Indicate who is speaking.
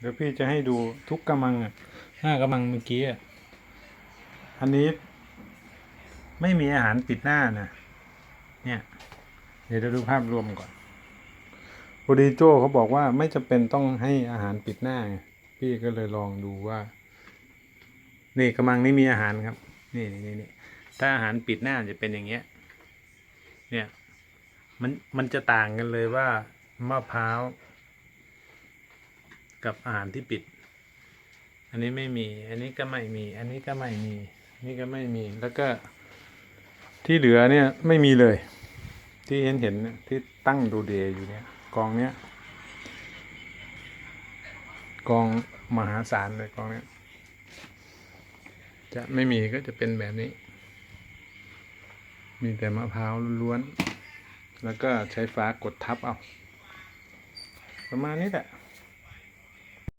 Speaker 1: เดี๋ยวพี่จะให้ดูทุกกำมังอะห้ากำมังเมื่อกี้อะอันนี้ไม่มีอาหารปิดหน้านะเนี่ย เดี๋ยวเราดูภาพรวมก่อนพอดีโจเขาบอกว่าไม่จำเป็นต้องให้อาหารปิดหน้า พี่ก็เลยลองดูว่า นี่กำมังนี้มีอาหารครับ นี่นี่นี่ถ้าอาหารปิดหน้าจะเป็นอย่างเงี้ย เนี่ย มันมันจะต่างกันเลยว่ามะพร้าว กับอาหารที่ปิด อันนี้ไม่มี อันนี้ก็ไม่มี อันนี้ก็ไม่มี นี่ก็ไม่มี แล้วก็ ที่เหลือเนี่ยไม่มีเลย ที่เห็นเห็นที่ตั้งดูเดย์อยู่เนี่ยกองเนี้ยกองมหาศาลเลยกองเนี้ยจะไม่มีก็จะเป็นแบบนี้ มีแต่มะพร้าวล้วน แล้วก็ใช้ฟ้ากดทับเอา ประมาณนี้แหละ